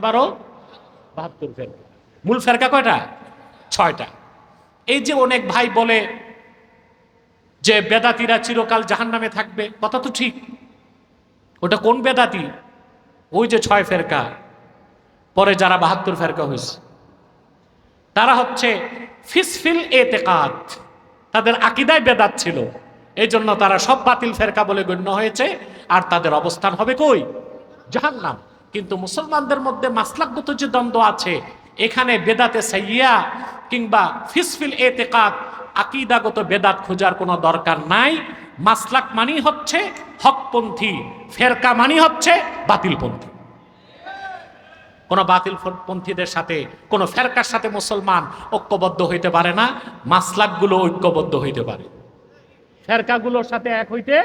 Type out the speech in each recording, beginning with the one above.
বারো বাহাত্তর ফেরকা মূল ফেরকা কয়টা? ছয়টা। এই যে অনেক ভাই বলে যে বেদাতিরা চিরকাল জাহান নামে থাকবে, কথা তো ঠিক। ওটা কোন বেদাতি? ওই যে ছয় ফেরকা, পরে যারা বাহাত্তর ফেরকা হয়েছে। তারা হচ্ছে ফিসফিল এতেকাত। তাদের আকিদায় বেদাত ছিল। এই জন্য তারা সব বাতিল ফেরকা বলে গণ্য হয়েছে। আর তাদের অবস্থান হবে কই? জাহান্নাম। কিন্তু মুসলমানদের মধ্যে মাসলাকগত যে দ্বন্দ্ব আছে, এখানে বেদাতে সাইয়া কিংবা ফিসফিল এতেকাত আকিদাগত বেদাত খোঁজার কোনো দরকার নাই। মাসলাক মানি হচ্ছে হকপন্থী, ফেরকা মানি হচ্ছে বাতিলপন্থী। কোনো বাতিল পন্থীদের সাথে, কোনো ফেরকার সাথে মুসলমান ঐক্যবদ্ধ হইতে পারে না, মাসলাকগুলো ঐক্যবদ্ধ হইতে পারে। ফেরকাগুলোর সাথে এক হইতে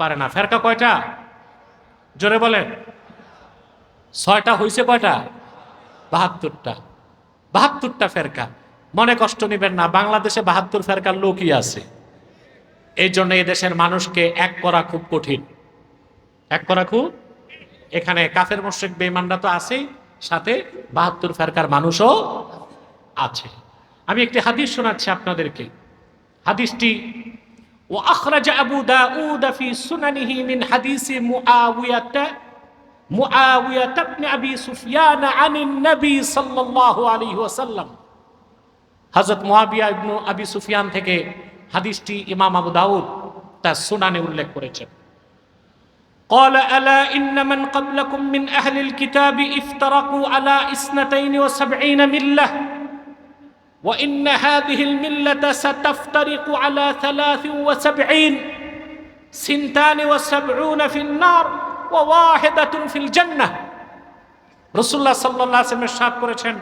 পারে না। ফেরকা কয়টা? জোরে বলেন। ছয়টা হইছে কয়টা? বাহাত্তরটা। বাহাত্তরটা ফেরকা। মনে কষ্ট নেবেন না, বাংলাদেশে বাহাত্তর ফেরকার লোকই আছে। এই জন্য দেশের মানুষকে এক করা খুব কঠিন। এক করা খুব? এখানে কাফের মোশেক বেমানরা তো আছেই, সাথে বাহাত্তর ফেরকার মানুষও আছে। আমি একটি হাদিস শোনাচ্ছি আপনাদেরকে। হাদিসটি ও আখরাজ আবু দাউদ ফি সুনানিহি মিন হাদিসি মুআওিয়াতা মুআওিয়াত ইবনে আবি সুফিয়ান আনিন নবী সাল্লাল্লাহু আলাইহি ওয়াসাল্লাম হযরত মুআবিয়া ইবনে আবি সুফিয়ান থেকে হাদিসটি ইমাম আবু দাউদ তার সুনানে উল্লেখ করেছেন قال ألا إن من قبلكم من أهل الكتاب افترقوا على اثنتين وسبعين ملة وإن هذه الملة ستفترق على ثلاث وسبعين سنتان وسبعون في النار রসুল্লাহ সাল্লাহ আসলামের সাথ করেছেন,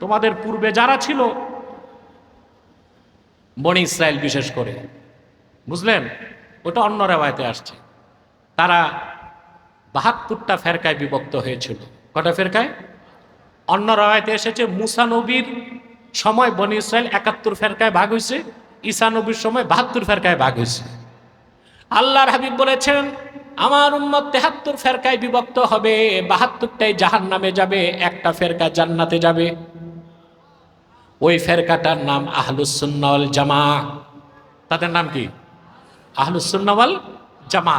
তোমাদের পূর্বে যারা ছিল, বনি ইসরায়েল বিশেষ করে। বুঝলেন? ওটা অন্য রেওয়ায়তে আসছে। তারা বাহাত্তরটা ফেরকায় বিভক্ত হয়েছিল। কটা ফেরকায়? অন্য রায়তে এসেছে মুসানবীর সময় বনি ইসরায়েল একাত্তর ফেরকায় ভাগ হয়েছে ঈসানবীর সময় বাহাত্তর ফেরকায় ভাগ হয়েছে। আল্লাহর হাবিব বলেছেন আমার উম্মত তেহাত্তর ফেরকায় বিভক্ত হবে, বাহাত্তরটাই জাহান নামে যাবে, একটা ফেরকা জান্নাতে যাবে। ওই ফেরকাটার নাম আহলুসুন্নাওয়াল জামা তাদের নাম কি? আহলুসুন্নাওয়াল জামা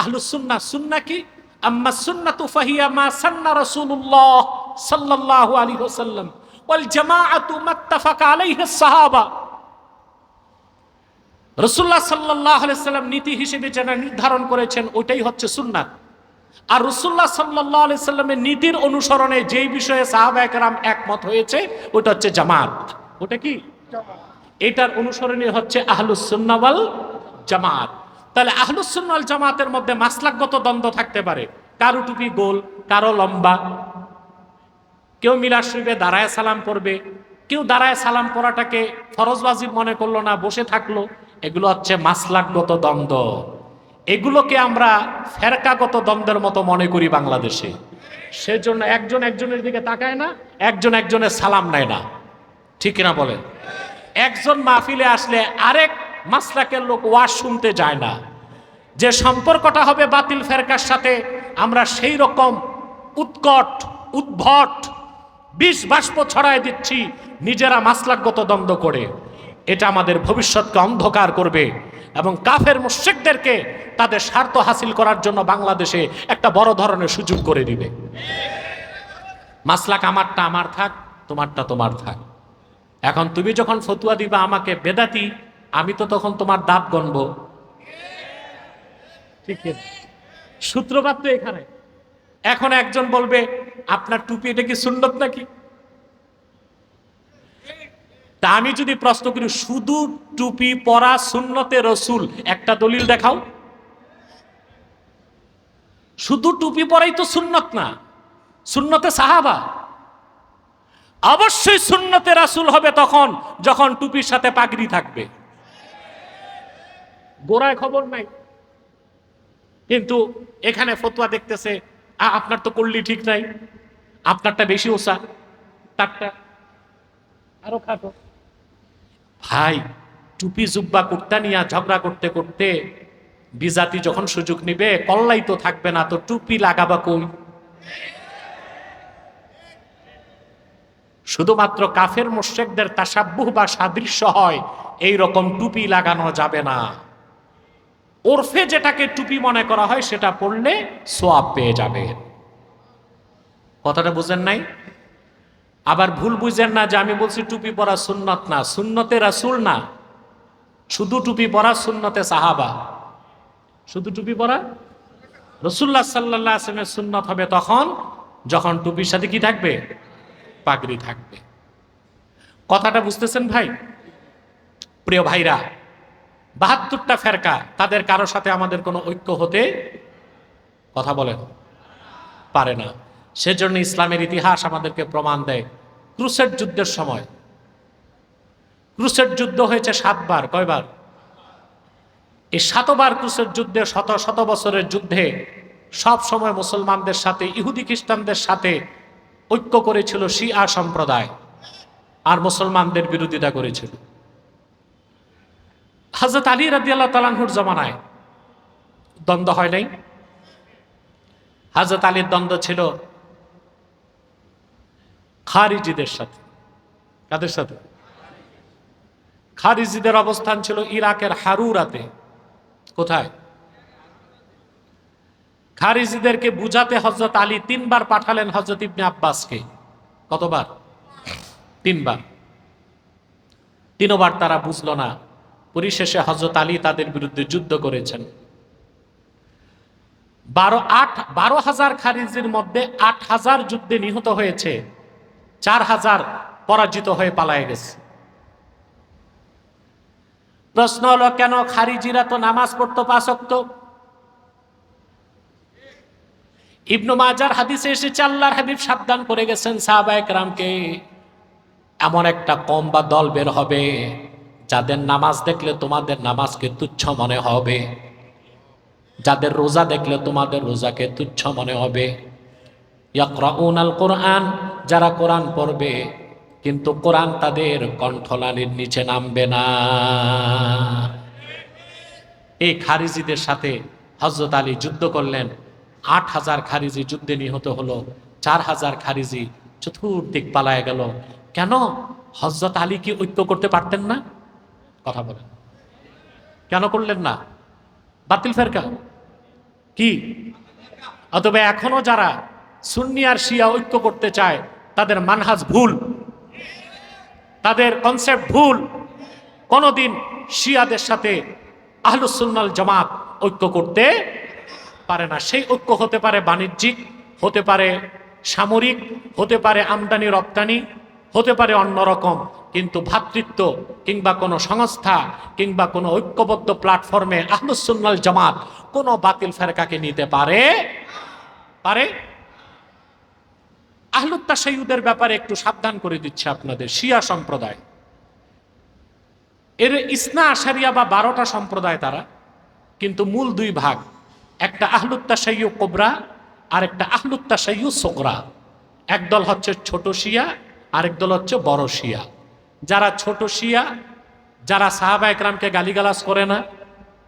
আহলুসুন্না সুন্না কি? আম্মা সুন্নাতু ফাহিয়া মা সান্না রাসূলুল্লাহ সাল্লাল্লাহু আলাইহি ওয়াসাল্লাম। ওয়াল জামাআতু মাত্তাফাকা আলাইহি সাহাবা। রাসূলুল্লাহ সাল্লাল্লাহু আলাইহি সাল্লাম নীতি হিসেবে যেটা নির্ধারণ করেছেন ওইটাই হচ্ছে সুন্নাত। আর রসুল্লাহ সাল্লাহ সাল্লামের নীতির অনুসরণে যেই বিষয়ে সাহাবা একরাম একমত হয়েছে ওটা হচ্ছে জামাত। ওটা কি? এটার অনুসরণে হচ্ছে আহলুসুন্নাওয়াল জামাত। তাহলে আহলুসুন্নাল জামাতের মধ্যে মাসলাকগত দ্বন্দ্ব থাকতে পারে। কারও টুপি গোল কারও লম্বা। কেউ মিলার শরীফে দাঁড়ায় সালাম পড়বে। কেউ দাঁড়ায় সালাম পড়াটাকে ফরজবাজিব মনে করল না বসে থাকল। এগুলো হচ্ছে মাসলাকগত দ্বন্দ্ব। এগুলোকে আমরা ফেরকাগত দ্বন্দ্বের মতো মনে করি বাংলাদেশে। সেজন্য একজন একজনের দিকে তাকায় না, একজন একজনের সালাম নেয় না। ঠিক না বলেন? একজন মাহফিলে আসলে আরেক মাসলাকের লোক ওয়াজ শুনতে যায় না। যে সম্পর্কটা হবে বাতিল ফেরকার সাথে, আমরা সেই রকম উৎকট, উদ্ভট, বিষ বাষ্প ছড়ায় দিচ্ছি নিজেরা মাসলাকগত দ্বন্দ্ব করে। এটা আমাদের ভবিষ্যৎকে অন্ধকার করবে এবং কাফের মুশ্রিকদেরকে তাদের স্বার্থ হাসিল করার জন্য বাংলাদেশে একটা বড় ধরনের সুযোগ করে দিবে। মাসলাক আমারটা আমার থাক, তোমারটা তোমার থাক। এখন তুমি যখন ফতুয়া দিবা আমাকে বেদাতি, আমি তো তখন তোমার দাঁত গণব। ঠিক সূত্রপাত তো এখানে। এখন একজন বলবে, আপনার টুপি এটা কি সুন্নত নাকি? তা আমি যদি প্রশ্ন করি, শুধু টুপি পরা সুন্নতে রসুল একটা দলিল দেখাও। শুধু টুপি পরাই তো সুন্নত না, সুন্নতে সাহাবা। অবশ্যই সুন্নতে রাসুল হবে তখন, যখন টুপির সাথে পাগড়ি থাকবে। গোড়ায় খবর নাই। কিন্তু এখানে ফতুয়া দেখতেছে আপনার তো করলি ঠিক নাই, আপনারটা বেশি ওসা, তারটা আরও খাটো। ভাই, টুপি, জুব্বা, কুর্তা নিয়ে ঝগড়া করতে করতে বিজাতি যখন সুযোগ নিবে, কল্লাই তো থাকবে না, তো টুপি লাগাবা কই? শুধুমাত্র কাফের মোশেকদের তাসাব্বুহ বা সাদৃশ্য হয়, এই রকম টুপি লাগানো যাবে না। ওরফে যেটাকে টুপি মনে করা হয়, সেটা পড়লে সোয়াব পেয়ে যাবে কথাটা বুঝেন নাই? আবার ভুল বুঝেন না যে আমি বলছি টুপি পরা সুন্নত না। সুন্নতে রাসুল না। শুধু টুপি পরা সুন্নতে সাহাবা। শুধু টুপি পরা? রসুল্লাহ সাল্লাহ আসলামের সুন্নত হবে তখন যখন টুপির সাথে কি থাকবে? পাগড়ি থাকবে। কথাটা বুঝতেছেন ভাই? প্রিয় ভাইরা, বাহাত্তরটা ফেরকা তাদের কারও সাথে আমাদের কোনো ঐক্য হতে কথা বলেন। পারে না। সেজন্য ইসলামের ইতিহাস আমাদেরকে প্রমাণ দেয়। ক্রুসেড যুদ্ধের সময়। ক্রুসেড যুদ্ধ হয়েছে সাতবার, কয়বার? এই সাতবার ক্রুসের যুদ্ধে শত শত বছরের যুদ্ধে সব সময় মুসলমানদের সাথে, ইহুদি খ্রিস্টানদের সাথে ঐক্য করেছিল শিয়া সম্প্রদায় আর মুসলমানদের বিরোধিতা করেছিল। হজরত আলী রাজি আল্লাহ তালানহুর জমানায় দ্বন্দ্ব হয় নাই। হজরত আলীর দ্বন্দ্ব ছিল খারিজিদের সাথে। কাদের সাথে? খারিজিদের অবস্থান ছিল ইরাকের হারুরাতে। কোথায়? খারিজিদেরকে বুঝাতে হজরত আলী তিনবার পাঠালেন হজরত ইবনে আব্বাসকে। কতবার? তিনবার। তিনবার তারা বুঝল না, পরিশেষে হজরত আলী তাদের বিরুদ্ধে যুদ্ধ করেছেন। বারো আট, বারো হাজার খারিজির মধ্যে আট হাজার যুদ্ধে নিহত হয়েছে। চার হাজার পরাজিত হয়ে পালায় গেছে। প্রশ্ন হলো, কেন খারিজিরা তো নামাজ পড়তো পাশক্ত ইবনু মাজার হাদিসে এসেছে, আল্লাহর হাবিব সাবধান করে গেছেন সাহাবায়ক রামকে এমন একটা কম বা দল বের হবে, যাদের নামাজ দেখলে তোমাদের নামাজকে তুচ্ছ মনে হবে, যাদের রোজা দেখলে তোমাদের রোজাকে তুচ্ছ মনে হবে। ইয়াকরাউন আল কোরআন যারা কোরআন পড়বে, কিন্তু কোরআন তাদের কণ্ঠলালির নিচে নামবে না। এই খারিজিদের সাথে হজরত আলী যুদ্ধ করলেন। আট হাজার খারিজি যুদ্ধে নিহত হলো, চার হাজার খারিজি চতুর্দিক পালায় গেল। কেন? হজরত আলী কি ঐক্য করতে পারতেন না? কথা বলেন। কেন করলেন না? বাতিল ফেরকা? কি? অথবা এখনও যারা সুন্নি আর শিয়া ঐক্য করতে চায়, তাদের মানহাজ ভুল, তাদের কনসেপ্ট ভুল। কোনোদিন শিয়াদের সাথে আহলুসুন্নাল জামাত ঐক্য করতে পারে না। সেই ঐক্য হতে পারে বাণিজ্যিক, হতে পারে সামরিক, হতে পারে আমদানি, রপ্তানি, হতে পারে অন্যরকম কিন্তু ভ্রাতৃত্ব কিংবা কোনো সংস্থা কিংবা কোনো ঐক্যবদ্ধ প্ল্যাটফর্মে আহলুসুন্নাল জামাত কোনো বাতিল ফেরকাকে নিতে পারে? পারে? আহলুত্তা সৈয়দের ব্যাপারে একটু সাবধান করে দিচ্ছে আপনাদের, শিয়া সম্প্রদায়। এর ইসনা, আশারিয়া বা বারোটা সম্প্রদায় তারা, কিন্তু মূল দুই ভাগ, একটা আহলুত্তা সাইয়ু কোবরা আর একটা আহলুত্তা সাইয়ু সোকরা একদল হচ্ছে ছোট শিয়া, আরেক দল হচ্ছে বড় শিয়া। যারা ছোট শিয়া, যারা সাহাবা একরামকে গালিগালাজ করে না,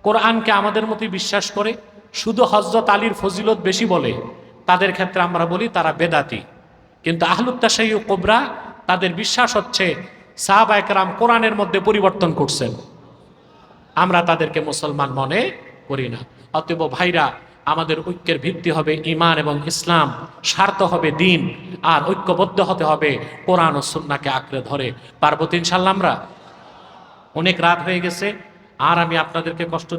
কোরআনকে আমাদের মতোই বিশ্বাস করে, শুধু হজরত আলীর ফজিলত বেশি বলে, তাদের ক্ষেত্রে আমরা বলি তারা বেদাতি। কিন্তু আহলুত্তা সাইয়ু কোবরা তাদের বিশ্বাস হচ্ছে সাহাবা একরাম কোরআনের মধ্যে পরিবর্তন করছেন। আমরা তাদেরকে মুসলমান মনে করি না। অতএব ভাইরা, আমাদের ঐক্যের ভিত্তি হবে ইমান এবং ইসলাম, স্বার্থ হবে দিন, আর ঐক্যবদ্ধ হতে হবে কোরআন ও সুন্নাকে আঁকড়ে ধরে। পার্বতী ইনশাল্লাহ আমরা? অনেক রাত হয়ে গেছে, আর আমি আপনাদেরকে কষ্ট